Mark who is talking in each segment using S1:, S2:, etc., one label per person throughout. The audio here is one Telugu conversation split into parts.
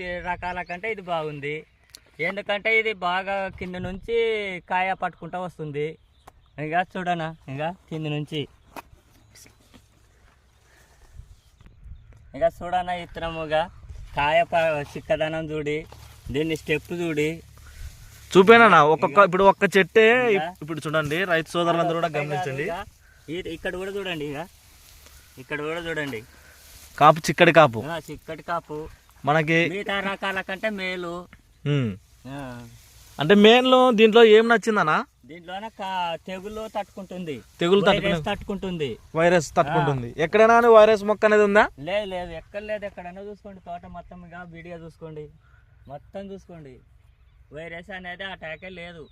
S1: రకాల కంటే ఇది బాగుంది. ఎందుకంటే ఇది బాగా కింద నుంచి కాయ పట్టుకుంటా వస్తుంది. ఇంకా చూడనా ఇంకా కింద నుంచి. ఇంకా చూడనా ఇత్తనముగా? కాయ చిక్కదనం చూడి దీన్ని స్టెప్ చూడి.
S2: చూపేనా ఒక్కొక్క ఇప్పుడు ఒక్క చెట్టే ఇప్- ఇప్పుడు చూడండి రైతు సోదరులందరూ కూడా గమనించండి.
S1: ఇక్కడ కూడా చూడండి ఇక. ఇక్కడ కూడా చూడండి.
S2: కాపు చిక్కడి కాపు.
S1: ఆ, చిక్కటి కాపు.
S2: మనకి
S1: మిగతా రకాల కంటే మేలు.
S2: అంటే మెయిన్లో దీంట్లో ఏం నచ్చిందనా
S1: దీంట్లోనే కా- తెగులు తట్టుకుంటుంది.
S2: తెగులు
S1: తట్టుకుంటుంది.
S2: వైరస్ తట్టుకుంటుంది. ఎక్కడైనా వైరస్ మొక్క అనేది ఉందా?
S1: లేదు లేదు. ఎక్కడ లేదు ఎక్కడైనా చూసుకోండి. తోట మొత్తం విడిగా చూసుకోండి. మొత్తం చూసుకోండి. వైరస్ అనేది అటాకే లేదు.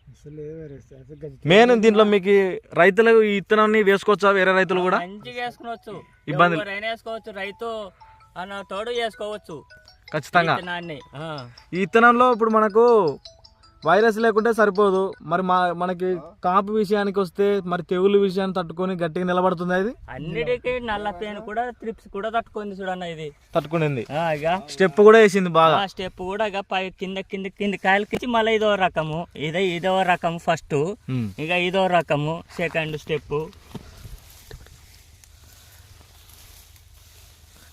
S2: మెయిన్ దీంట్లో మీకు రైతులు ఈ ఇత్తనాన్ని వేసుకోవచ్చా? వేరే రైతులు కూడా?
S1: మంచిగా వేసుకోవచ్చు
S2: ఇబ్బంది-
S1: వేసుకోవచ్చు. రైతు అన్న తోడు చేసుకోవచ్చు
S2: ఖచ్చితంగా. ఈ ఇత్తనంలో ఇప్పుడు మనకు వైరస్ లేకుంటే సరిపోదు. మరి మా మనకి కాపు విషయానికి వస్తే మరి తెగులు విషయాన్ని తట్టుకొని గట్టిగా నిలబడుతుంది అది
S1: అన్నిటికీ నల్ల పేను కూడా త్రిప్స్ కూడా తట్టుకుంది చూడన్న ఇది.
S2: తట్టుకునింది స్టెప్ కూడా వేసింది బాగా.
S1: ఆ స్టెప్ కూడా ఇక పై కింద కింద కింద కాయలకి మళ్ళీ ఇదో రకము. ఇదే ఇదో రకం ఫస్ట్. ఇక ఇదో రకము సెకండ్ స్టెప్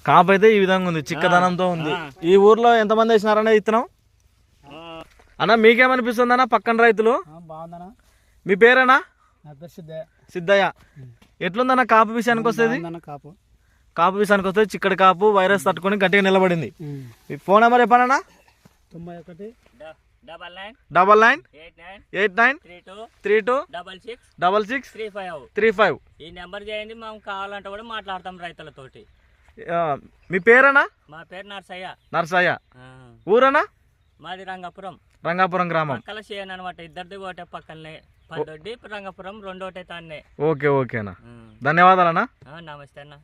S2: కాపు అయితే ఈ విధంగా ఉంది చిక్కదనంతో ఉంది. ఈ ఊర్లో ఎంతమంది వేసినారనే ఇత్తనం అన్న మీకేమనిపిస్తుంది అన్న పక్కన రైతులు?
S3: బాగుందనా
S2: మీ పేరేనా?
S3: సిద్ధయ్య.
S2: ఎట్లుందన్న కాపు విషయానికి వస్తుంది?
S3: కాపు.
S2: కాపు విషయానికి వస్తే చిక్కడి కాపు వైరస్ తట్టుకొని గట్టిగా నిలబడింది. మీ ఫోన్ నెంబర్ చెప్పానన్నా?
S3: తొంభై ఒకటి.
S1: Double nine. Eight nine. Three two. Double six.
S2: Double six.
S1: Three five.
S2: Three five.
S1: ఈ నెంబర్ చేయండి మేము కావాలంటే కూడా మాట్లాడతాం రైతులతోటి.
S2: మీ పేరేనా?
S1: మా పేరు నర్సయ్య.
S2: నర్సయ్య. ఊరేనా?
S1: మాది రంగపురం.
S2: రంగాపురం గ్రామం.
S1: పక్కల చేయను అనమాట ఇద్దరిది ఒకటే పక్కనే పద్దొడ్డి రంగపురం రెండోటే తాన్నే.
S2: ఓకే ఓకేనా. ధన్యవాదాలన్నా
S1: నమస్తే అన్న.